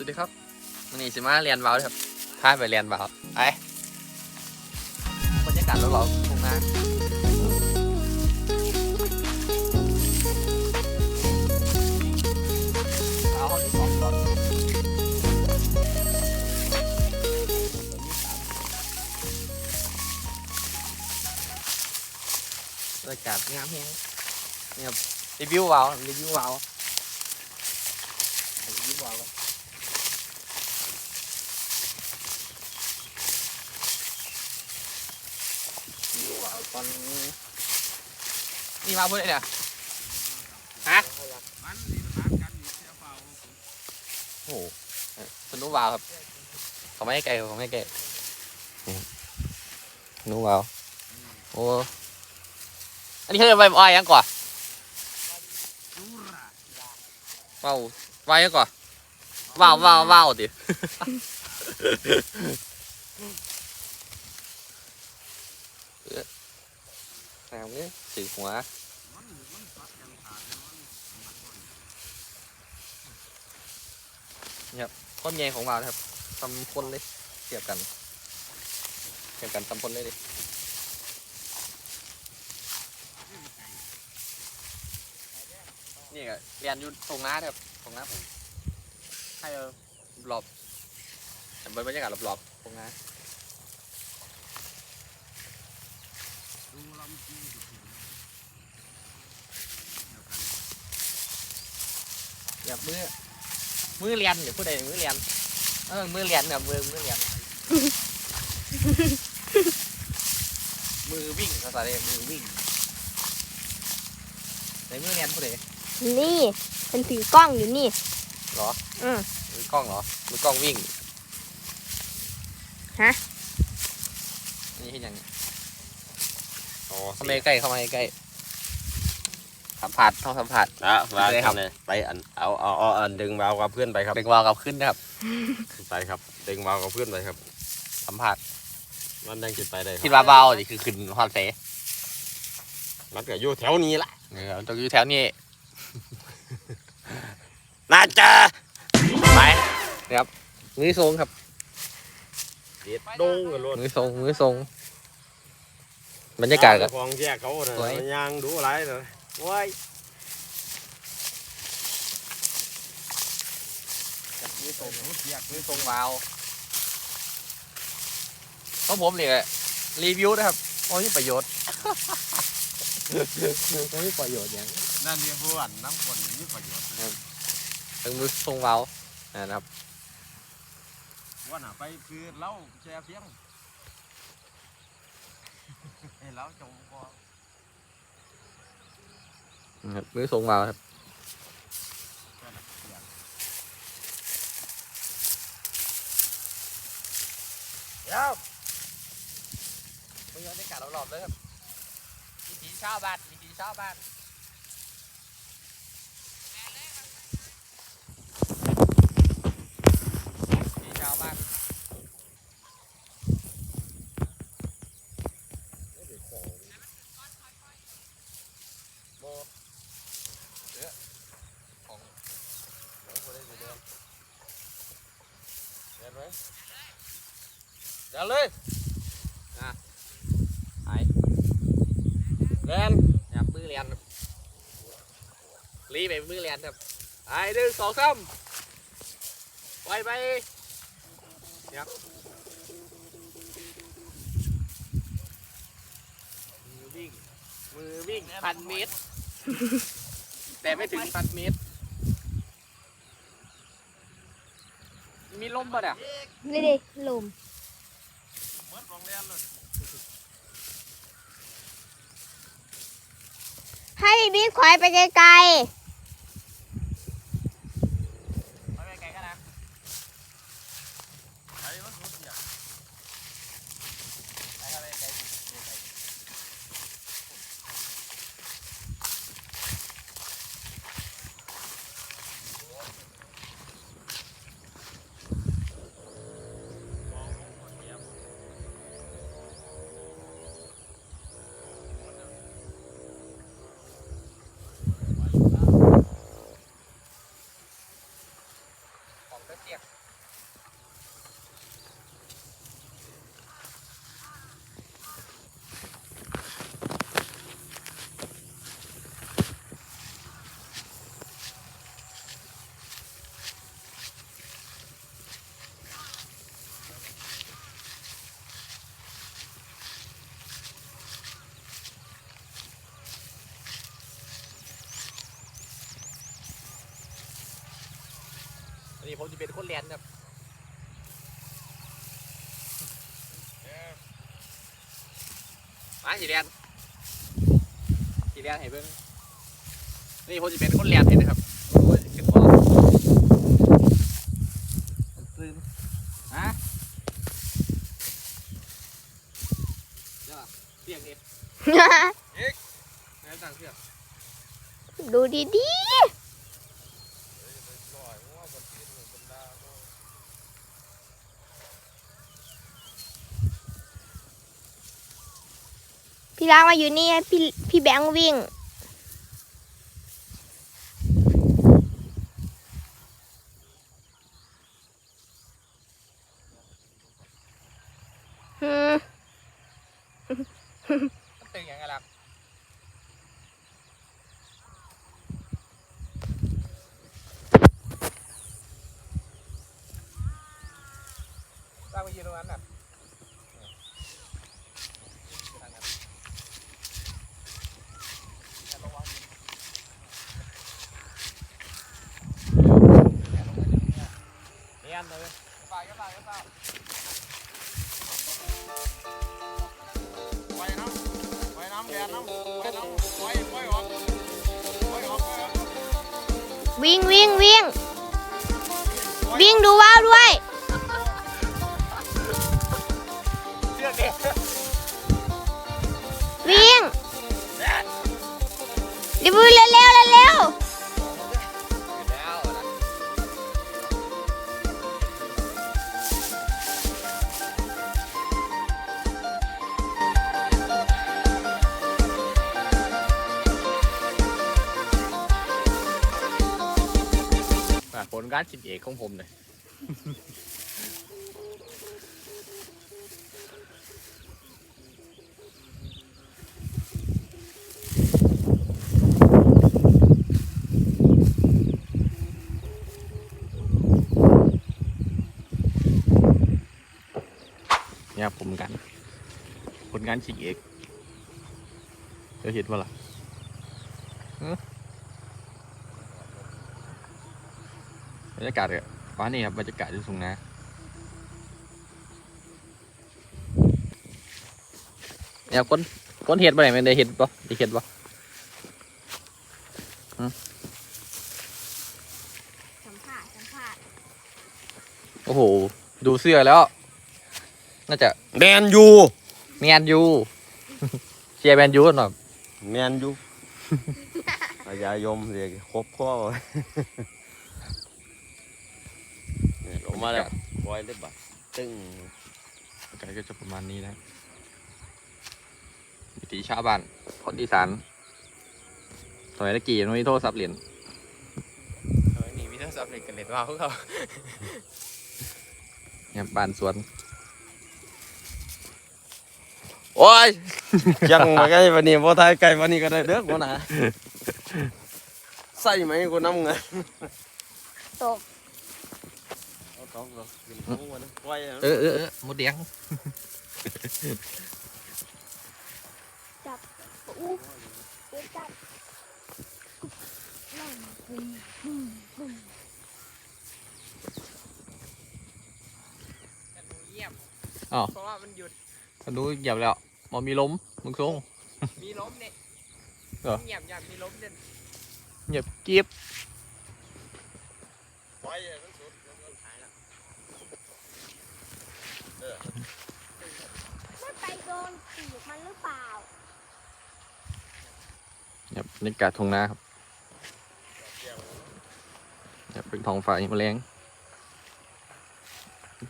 สวัสดีครับวันนี้สิมาเรียนเบาครับพาไปเรียนเบาไปบรรยากาศเราๆตรงนั้นเอาห้องที่สองก่อนบรรยากาศงามแฮงเนี่ครับรีวิวเบารีวิวเบารีวิวเบา ตอนนี้นี่มาเพื่อนเนี่ยฮะโอ้โหสนุกวาวครับเขาไม่ให้ไกลเขาไม่ให้ไกลนี่สนุกวาวโอ้อันนี้เขาเรียกว่ายังก่อนว้าวว่ายังก่อนว้าวว้าวว้าวดิ แนวนี้สีหัวนี่ครับข้อแยงของเรานะครับตำพ่นเลยเทียบกันเทียบกันตำพ่นเลยดินี่ก็เรียนอยู่ตรงน้าครับตรงน้าผมให้เอารอบเห็นบรรยากาศรอบๆตรงน้า แบบมือมือเรียนอย่าพูดใดมือเรียนเออมือเรียนแบบมือมือเรียนมือวิ่งภาษาเรียกมือวิ่งในมือเรียนพูดใดนี่มันถือกล้องอยู่นี่เหรออืมมือกล้องเหรอมือกล้องวิ่งฮะนี่ที่ยังอ๋อ เข้ามาใกล้เข้ามาใกล้สัมผัสต้องสัมผัสอะมาเลยครับเลยไปอันเอาเอาเอาอันดึงวาวกับเพื่อนไปครับเด็กวาวกับขึ้นนะครับไปครับดึงวาวกับเพื่อนไปครับ สัมผัสมันยังจิตไปได้คคิรัดว่าเบาดิคือขึ้นฮอดเสมันก็อยู่แถวนี้ละเออตรงอยู่แถวนี้น่าจะไปนะครับมือทรงครับเด็ดดงกันล้วนมือทรงมือทรง บรรยากาศก็ของแยกเขาน่ะสวยมันยังดูอะไรเลยโว้ยมือทรงมือทรงวาวของผมเนี่ยรีวิวนะครับโอ้ยประโยชน์ไม่มีประโยชน์อย่างนั่นเดียวพวนน้ำฝนมีประโยชน์ถึงมือทรงวาวนะครับว่าน่ะไปคือเล่าแช่เพียง เฮ้ยเล่าจงพอครับมือทรงมาวครับเดี๋ยวบรรยากาศรอบเลยครับวิถีชาวบ้านวิถีชาวบ้านวิถีชาวบ้าน โบ ของ เดี๋ยวคนได้ไปเดินเดินไหม เดี๋ยวเลยอะไปเดินครับมือเรียนครับรีไปมือเรียนครับไปหนึ่งสองสามไปไปครับมือวิ่ง มือวิ่งพันเมตร แต่ไม่ถึงพันเมตร มีลมป่ะเนี่ยนี่ดิลมเห มองเรียนเลยให้บิ๊กถอยไปไกลไ再见 อันนี้ผมจะเป็นคนเรียนครับมาสีแดงสีแดงให้เบิ่งนี่ผมจะเป็นคนเรียนเห็นนะครับโอ้ยขึ้นบ่ตื่นฮะเดี๋ยวเสียงเอ็ดไหนสั่งเสียงดูดีๆ พี่ล้างมาอยู่นี่ให้พี่พี่แบงค์วิ่งอืมมันตึงอย่างไรล่ะตั้งไปยืนตรงนั้นน่ะ วิ่งดูว่าวด้วย เชือกเด็กวิ่งรีบวิ่งเร็ว อะผลการคิดเอกของผมเลยเนี่ยผมกัน ผลงานชิงเอกเดี๋ยวเห็นว่าล่ะฮะ บรรยากาศอะฟ้านี่ครับบรรยากาศที่สูงนะเนี่ยคนคนเห็ดไปไหนมันได้เห็ดปะได้เห็ดปะสัมภาษณ์สัมภาษณ์โอ้โห ดูเสื้อแล้ว น่าจะแมนยูแมนยูเชียร์แมนยูหน่อยแมนยูพยายมเรียกครบข้อ ไว้เนี่ยลงมาแล้วบอยได้บัตรตึ้งบรรยากาศก็จะประมาณนี้นะวิถีชาวบ้านคนอีสานสมัยตะกี้มันมีโทรศัพท์เหรียญนี่มีโทรศัพท์เด็กกันเล่นว่าพวกเขาเนี่ยบ้านสวน โอ้ย ยังมาใกล้วันนี้บ่ทายไก่วันนี้ก็ได้เด้อบ่นะใส่ไหมกูน้ำไงตก เอาต้องก็กินหมูมันไว้อเออเออเออหมดแดงอู้เดี๋ยวจับนั่งบึ้มบึ้มบึ้มเงียบอ๋อเพราะว่ามันหยุดฉันดูเหยียบแล้วมอมีล้มมึงทรงมีล้มเนี่ยเหรอเงียบอยางมีล้มเนี่ยเหยียบเกีบ ไว้อะมันสุดมันก็หายละมันไปโดนปีกมันหรือเปล่าเนี่ยบรรยากาศทงนาครับเนี่ยเป็นทองฟ้าหิมะแรง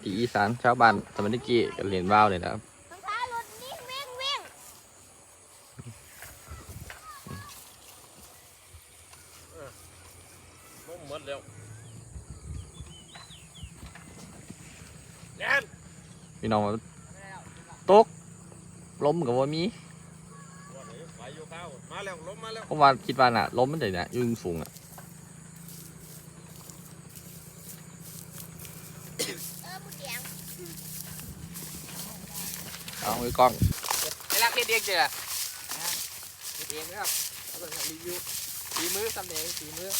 ที่อีสานชาวบ้านสมัยตะกี้ก็เรียนว่าวเลยนะครับ รองเท้าหลุดวิ่งวิ่งวิ่ง ล้มหมดแล้ว พี่น้องว่าตกล้มกับว่ามีไปอยู่ข้าวมาแล้วล้มมาแล้วผมว่าคิดว่าน่ะล้มมันจะเนี่ยยืนสูงอะเออหมูแดงเอาไว้กล้องไอ้รักเฮ็ดเองเจ้ะเฮ็ดเองนะครับเอาไปรีวิวฝีมือสำเนียงฝีมือ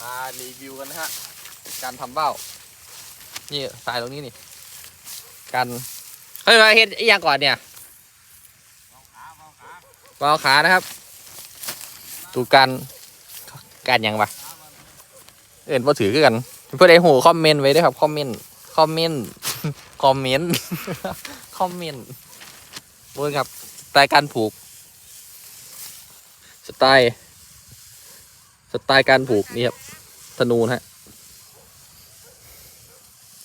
มารีวิวกันนะฮะ การทำเบ้า นี่สายตรงนี้นี่การเฮ้ยมาเฮ็ดอีกอย่างก่อนเนี่ยเบาขานะครับดูการการยังปะเอ็นพอถือกัน เพื่อนไอ้หูคอมเมนต์ไว้ด้วยครับ คอมเมนต์ คอมเมนต์ คอมเมนต์ คอมเมนต์บิ่งครับสไตล์การผูก สไตล์ สไตล์การผูกนี่ครับธนูนะฮะ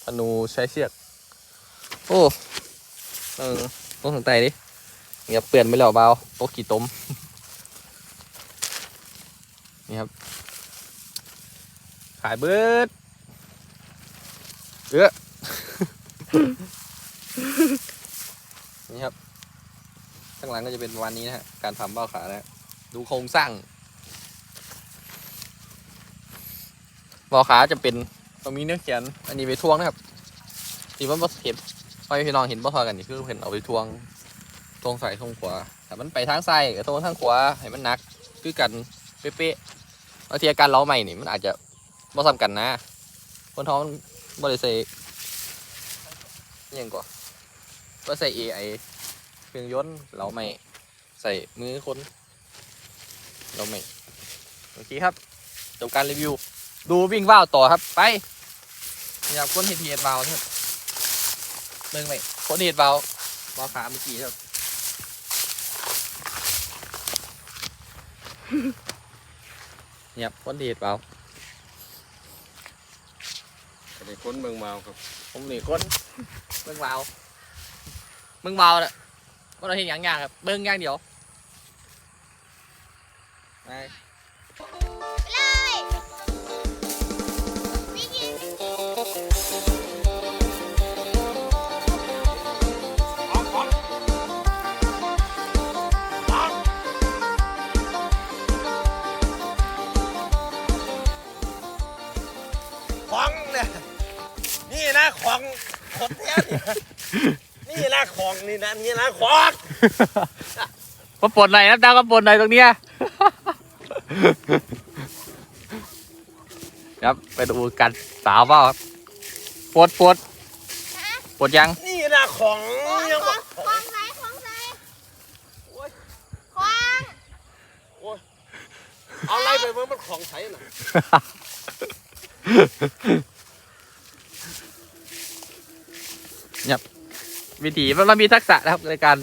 ธนูใช้เชือก โอ้เออต้องถึงไตดิเงียบเปลี่ยนไปแล้วเบาโต๊ะกี่ต้มนี่ครับ ขายเบิดเออนี่ครับ ข้างหลังก็จะเป็นประมาณนี้นะฮะ การทำเบ้าขานะฮะดูโครงสร้างเบ้าขาจะเป็น ตรงนี้เนื้อเขียน อันนี้ไปทวงนะครับที่มันบ่เห็นพ่อพี่น้องเห็นบ่ทอกันนี่คือเห็นเอาไปทวงทวงใส่ทวงขวาแต่มันไปทางซ้ายกับทวงทางขวาให้มันหนักคือกันเป๊ะๆบางทีอาการเล้าใหม่นี่มันอาจจะบ่ซ้ำกันนะ คนท้องบ่ได้ใส่อิหยังก่อนบ่ใส่ AI เครื่องยนต์เล้าใหม่ใส่มือคนเล้าใหม่ โอเคครับจบการรีวิว ดูวิ่งว่าวต่อครับไปนี่ครับคนเฮดเฮดวาวครับเบิ่งไปคนเฮดวาววาวขาเมื่อกี้ครับเนี่ยครับคนเฮดวาวไอ้คนเมืองเมาครับผมหนีคนเบิ่งวาวเบิ่งวาวน่ะว่าเราเห็นอย่างยากครับเบิ่งอย่างเดียวไป นะของนี่นะนี่นะของมาปลดหน่อยนะดาวก็ปลดหน่อยตรงเนี้ยครับไปดูกันสาวเปล่าครับปลดปลดปลดยัง นี่นะของของยังขบอองกของใส่ของใส่ของเอาอะไรไปมันมันของใช้น่ะ วิถีมันมีทักษะนะครับในการ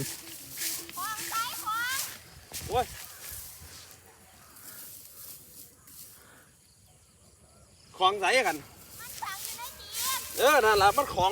ของใส่กันมันฝังอยู่ในดินเออนั่นแหละมันของ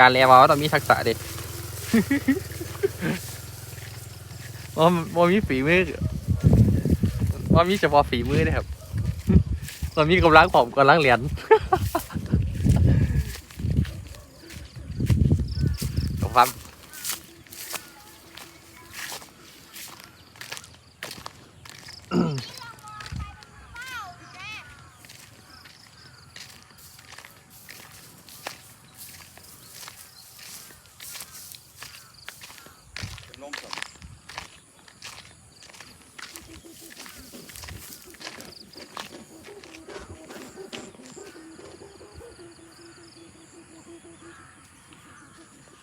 การเรียนมาว่าต้องมีทักษะดิว่าว่ามีฝีมือว่ามีเฉพาะฝีมือนะครับว่ามีกำลังผมกำลังเรียน ครับ นมสด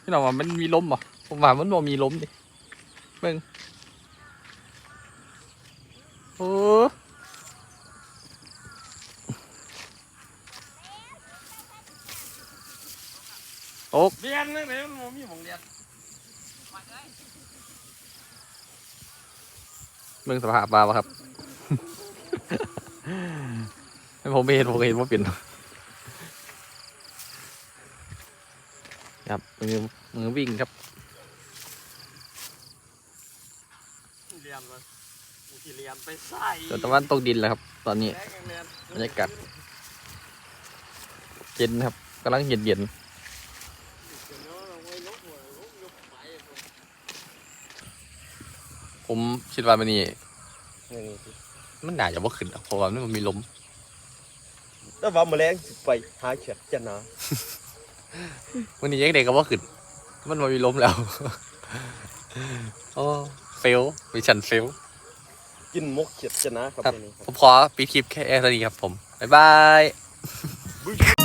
พี่น้องว่ามันมีล้มป่ะผมว่ามันบ่มีล้มดิเบิ่งโอ้โอ๊ก เรียนนั่นเอง มันมีของเรียนเมืองสภาพปลาวะครับให้ผมไม่เห็นผมก็เห็นว่าเปลี่ยนครับมือมือวิ่งครับเรียนมากูที่เรียนไปใส่จนตะวันตกดินแล้วครับ ตอนนี้บรรยากาศเย็นครับกำลังเย็นเย็น ผมคิดว่ามันนี่มันน่าจะว่าขึ้นหรอกเพราะว่ามันมีลมแต่ว่าแมลงสิไปหาเขียดจะนะวันนี้ยังเด็กก็ว่าขึ้น มันมามีลมแล้ว โอ้เฟลวิชันเฟลกินมกเขียดจะนะครับครับมื้อนี้ผมขอปิดคลิปแค่เท่านี้ครับผม บ๊ายบาย Bye.